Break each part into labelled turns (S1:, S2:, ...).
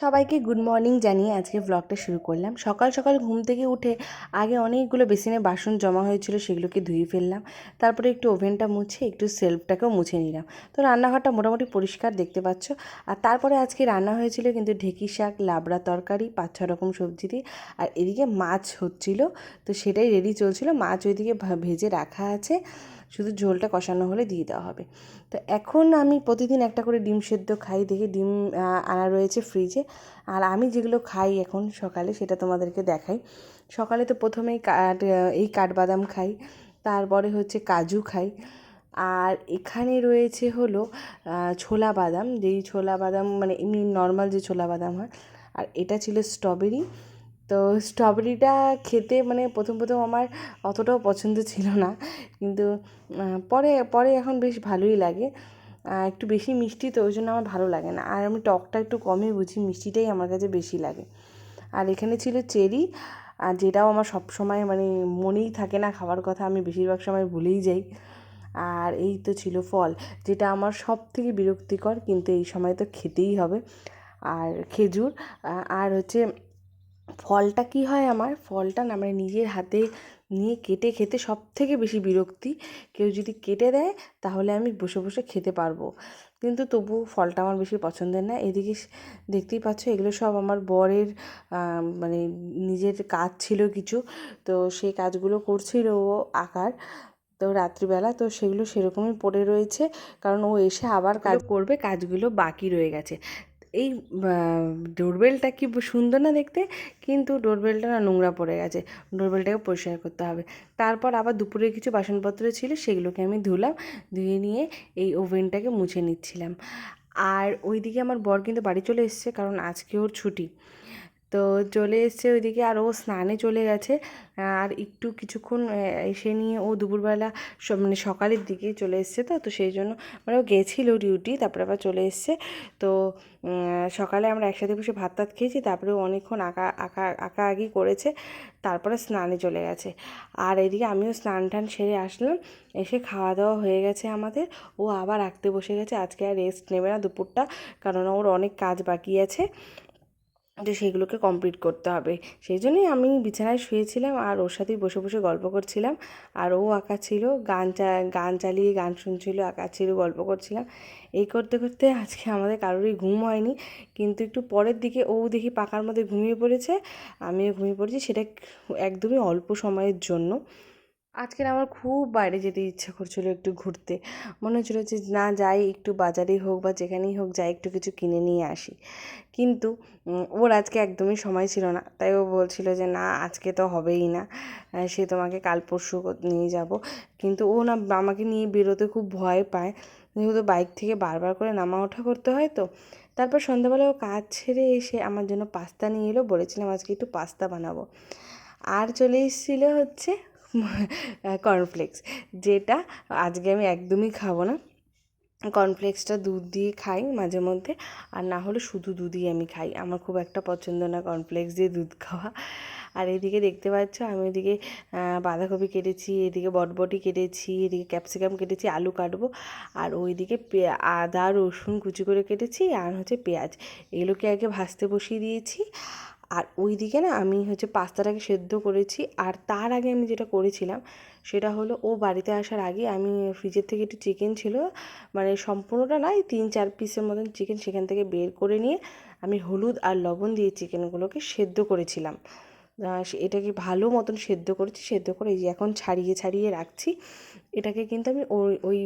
S1: সবাইকে good morning জানিয়ে আজকে ব্লগটা শুরু করলাম। সকাল সকাল ঘুম থেকে উঠে আগে অনেকগুলো বেসিনে বাসন জমা হয়েছিল, সেগুলোকে ধুয়ে ফেললাম। তারপরে একটু ওভেনটা মুছে, একটু সেলফটাকেও মুছে নিলাম। তো রান্নাঘরটা মোটামুটি পরিষ্কার দেখতে পাচ্ছ। আর তারপরে আজকে রান্না হয়েছিল কিন্তু ঢেকি শাক, লাবড়া তরকারি, পাঁচ ছ রকম সবজি দিয়ে। আর এদিকে মাছ হচ্ছিল, তো সেটাই রেডি চলছিল। মাছ ওইদিকে ভেজে রাখা আছে। শুধু ঝোলটা কষানো হলে দিয়ে দেওয়া হবে। তো এখন আমি প্রতিদিন একটা করে ডিম সেদ্ধ খাই, দেখি ডিম আনা রয়েছে ফ্রিজে আর আমি যেগুলো খাই এখন সকালে সেটা তোমাদেরকে দেখাই। সকালে তো প্রথমেই কাঠ এই কাঠবাদাম খাই, তারপরে হচ্ছে কাজু খাই। আর এখানে রয়েছে হলো ছোলা বাদাম। যেই ছোলা বাদাম মানে এমনি নর্মাল যে ছোলা বাদাম হয়, আর এটা ছিল স্ট্রবেরি তো স্ট্রবেরিটা খেতে মানে প্রথম প্রথম আমার অতটাও পছন্দ ছিল না। কিন্তু পরে পরে এখন বেশ ভালোই লাগে। একটু বেশি মিষ্টি তো ওই জন্য আমার ভালো লাগে না। আর আমি টকটা একটু কমই বুঝি, মিষ্টিটাই আমার কাছে বেশি লাগে। আর এখানে ছিল চেরি, আর যেটাও আমার সব সময় মানে মনেই থাকে না খাবার কথা আমি বেশিরভাগ সময় ভুলেই যাই। আর এই তো ছিল ফল, যেটা আমার সব থেকে বিরক্তিকর, কিন্তু এই সময় তো খেতেই হবে। আর খেজুর আর হচ্ছে ফলটা কি হয় আমার? ফলটা না মানে নিজের হাতে নিয়ে কেটে খেতে সব থেকে বেশি বিরক্তি। কেউ যদি কেটে দেয়, তাহলে আমি বসে বসে খেতে পারব। কিন্তু তবু ফলটা আমার বেশি পছন্দের না। এদিকে দেখতেই পাচ্ছ এগুলো সব আমার বরের মানে নিজের কাজ ছিল কিছু। তো সেই কাজগুলো করছিল ও আঁকার। তো রাত্রিবেলা তো সেগুলো সেরকমই পড়ে রয়েছে। কারণ ও এসে আবার কাজ করবে, কাজগুলো বাকি রয়ে গেছে। এই ডোরবেলটা কি সুন্দর না দেখতে? কিন্তু ডোরবেলটা না নোংরা পড়ে গেছে। ডোরবেলটাকে পরিষ্কার করতে হবে। তারপর আবার দুপুরে কিছু বাসনপত্র ছিল, সেগুলোকে আমি ধুলাম, ধুয়ে নিয়ে এই ওভেনটাকে মুছে নিচ্ছিলাম। আর ওইদিকে আমার বর কিন্তু বাড়ি চলে এসছে, কারণ আজকে ওর ছুটি। তো চলে এসছে ওইদিকে আর ও স্নানে চলে গেছে। আর একটু কিছুক্ষণ এসে নিয়ে ও দুপুরবেলা মানে সকালের দিকে চলে এসছে তো তো সেই জন্য মানে ও গেছিল ডিউটি তারপরে আবার চলে এসছে। তো সকালে আমরা একসাথে বসে ভাত টাত খেয়েছি, তারপরে অনেকক্ষণ আঁকা আঁকা আঁকা আঁকি করেছে, তারপরে স্নানে চলে গেছে। আর এদিকে আমিও স্নান টান সেরে আসলাম, এসে খাওয়া দাওয়া হয়ে গেছে আমাদের। ও আবার আঁকতে বসে গেছে, আজকে আর রেস্ট নেবে না দুপুরটা, কারণ ওর অনেক কাজ বাকি আছে। যে সেগুলোকে কমপ্লিট করতে হবে। সেই জন্যই আমি বিছানায় শুয়েছিলাম আর ওর সাথেই বসে বসে গল্প করছিলাম। আর ও আঁকা ছিল, গান চা, গান চালিয়ে গান শুনছিল, আঁকা ছিল, গল্প করছিলাম। এই করতে করতে আজকে আমাদের কারোরই ঘুম হয়নি। কিন্তু একটু পরের দিকে ও দেখি পাকার মধ্যে ঘুমিয়ে পড়েছে। আমিও ঘুমিয়ে পড়েছি, সেটা একদমই অল্প সময়ের জন্য। আজকের আমার খুব বাইরে যেতে ইচ্ছা করছিল একটু ঘুরতে। মনে হচ্ছিল যে না যাই, একটু বাজারেই হোক বা যেখানেই হোক যাই, একটু কিছু কিনে নিয়ে আসি। কিন্তু ওর আজকে একদমই সময় ছিল না। তাই ও বলছিল যে না, আজকে তো হবেই না। সে তোমাকে কাল পরশু নিয়ে যাব। কিন্তু ও না, আমাকে নিয়ে বেরোতে খুব ভয় পায়। যেহেতু বাইক থেকে বারবার করে নামা ওঠা করতে হয় তো। তারপর সন্ধ্যাবেলা ও কাজ ছেড়ে এসে আমার জন্য পাস্তা নিয়ে এলো। বলেছিলাম আজকে একটু পাস্তা বানাবো। আর চলে এসেছিল হচ্ছে কর্নফ্লেক্স যেটা আজকে আমি একদমই খাব না। কর্নফ্লেক্সটা দুধ দিয়ে খাই মাঝে মধ্যে, আর না হলে শুধু দুধই আমি খাই। আমার খুব একটা পছন্দ না কর্নফ্লেক্স দিয়ে দুধ খাওয়া। আর এদিকে দেখতে পাচ্ছ, আমি এদিকে বাঁধাকপি কেটেছি, এদিকে বটবটি কেটেছি, এদিকে ক্যাপসিকাম কেটেছি, আলু কাটবো। আর ওইদিকে পে- আদা, রসুন কুচি করে কেটেছি, আর হচ্ছে পেঁয়াজ। এগুলোকে আগে ভাজতে বসিয়ে দিয়েছি। আর ওই দিকে না আমি হচ্ছে পাস্তাটাকে সেদ্ধ করেছি আর তার আগে আমি যেটা করেছিলাম সেটা হলো ও বাড়িতে আসার আগে আমি ফ্রিজের থেকে একটু চিকেন ছিল মানে সম্পূর্ণটা নয় তিন চার পিসের মতন চিকেন সেখান থেকে বের করে নিয়ে আমি হলুদ আর লবণ দিয়ে চিকেনগুলোকে সেদ্ধ করেছিলাম। এটাকে ভালো মতন সেদ্ধ করেছি, সেদ্ধ করে এই যে এখন ছাড়িয়ে ছাড়িয়ে রাখছি। এটাকে কিন্তু আমি ওই ওই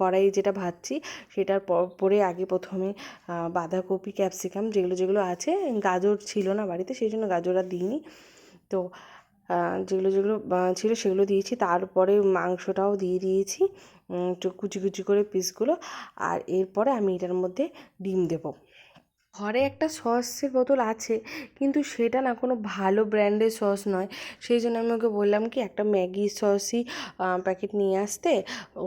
S1: কড়াই যেটা ভাজছি, সেটার পরে আগে প্রথমে বাঁধাকপি, ক্যাপসিকাম যেগুলো যেগুলো আছে, গাজর ছিল না বাড়িতে, সেই জন্য গাজর আর দিইনি। তো যেগুলো যেগুলো ছিল সেগুলো দিয়েছি। তারপরে মাংসটাও দিয়ে দিয়েছি কুচি কুচি করে পিসগুলো। আর এরপরে আমি এটার মধ্যে ডিম দেবো। ঘরে একটা সসের বোতল আছে, কিন্তু সেটা না কোনো ভালো ব্র্যান্ডের সস নয়। সেই জন্য আমি ওকে বললাম কি, একটা ম্যাগি সসই প্যাকেট নিয়ে আসতে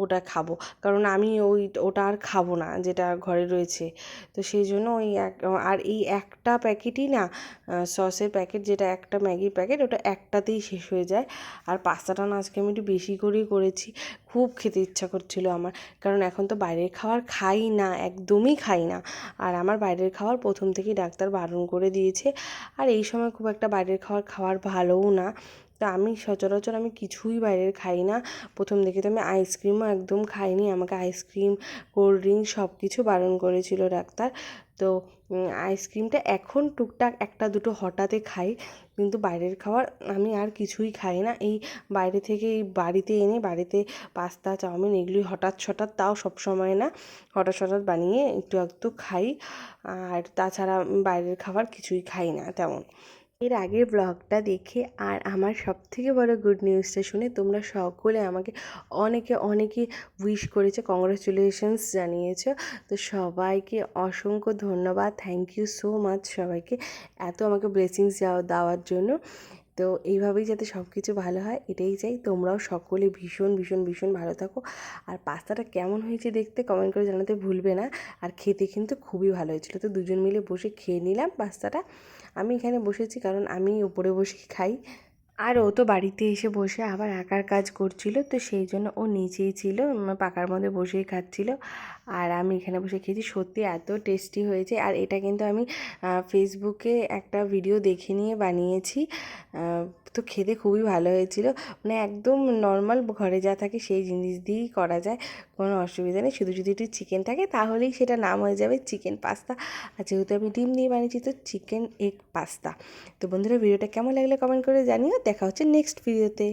S1: ওটা খাব। কারণ আমি ওই, ওটা আর খাব না, যেটা ঘরে রয়েছে। তো সেই জন্য ওই এক, আর এই একটা প্যাকেটই না সসের প্যাকেট, যেটা একটা ম্যাগির প্যাকেট, ওটা একটাতেই শেষ হয়ে যায়। আর পাস্তাটা না আজকে আমি একটু বেশি করেই করেছি। খুব খেতে ইচ্ছা করছিল আমার। কারণ এখন তো বাইরের খাবার খাই না, একদমই খাই না। আর আমার বাইরের খাবার প্রথম থেকেই ডাক্তার বারণ করে দিয়েছে। আর এই সময় খুব একটা বাইরের খাবার খাওয়ার ভালোও না। তো আমি সচরাচর আমি কিছুই বাইরের খাই না। প্রথম দিকে তো আমি আইসক্রিমও একদম খাইনি। আমাকে আইসক্রিম, কোল্ড ড্রিঙ্ক সব কিছু বারণ করেছিল ডাক্তার। তো আইসক্রিমটা এখন টুকটাক একটা দুটো হঠাৎ খাই। কিন্তু বাইরের খাবার আমি আর কিছুই খাই না। এই বাইরে থেকে এই বাড়িতে এনে, বাড়িতে পাস্তা, চাউমিন এগুলি হঠাৎ হঠাৎ তাও সব সময় না। হঠাৎ হঠাৎ বানিয়ে একটু একটু খাই। আর তাছাড়া বাইরের খাবার কিছুই খাই না তেমন। এর আগের ব্লগটা দেখে আর আমার সবথেকে বড় গুড নিউজটা শুনে তোমরা সকলে আমাকে অনেকে অনেকে উইশ করেছে কংগ্রাচুলেশনস জানিয়েছো। তো সবাইকে অসংখ্য ধন্যবাদ। থ্যাংক ইউ সো মাচ সবাইকে এত আমাকে ব্লেসিংস দেওয়ার জন্য। তো এইভাবেই যাতে সব কিছু ভালো হয়, এটাই চাই। তোমরাও সকলে ভীষণ ভীষণ ভীষণ ভালো থাকো। আর পাস্তাটা কেমন হয়েছে দেখতে কমেন্ট করে জানাতে ভুলবে না। আর খেতে কিন্তু খুবই ভালো হয়েছিল। তো দুজন মিলে বসে খেয়ে নিলাম পাস্তাটা। আমি এখানে বসেছি কারণ আমি উপরে বসে খাই। আর ও তো বাড়িতে এসে বসে আবার আঁকার কাজ করছিল। তো সেই জন্য ও নিচেই ছিল পাকার মধ্যে বসেই খাচ্ছিল। আর আমি এখানে বসে খেয়েছি। সত্যি এত টেস্টি হয়েছে। আর এটা কিন্তু আমি ফেসবুকে একটা ভিডিও দেখে নিয়ে বানিয়েছি। তো খেতে খুবই ভালো হয়েছিল। মানে একদম নর্মাল ঘরে যা থাকে সেই জিনিস দিয়েই করা যায়। কোনো অসুবিধা নেই। শুধু যদি একটু চিকেন থাকে, তাহলেই সেটা নাম হয়ে যাবে চিকেন পাস্তা আর যেহেতু আমি ডিম দিয়ে বানিয়েছি, তো চিকেন এগ পাস্তা তো বন্ধুরা ভিডিওটা কেমন লাগলে কমেন্ট করে জানিও। দেখা হচ্ছে নেক্সট ভিডিওতে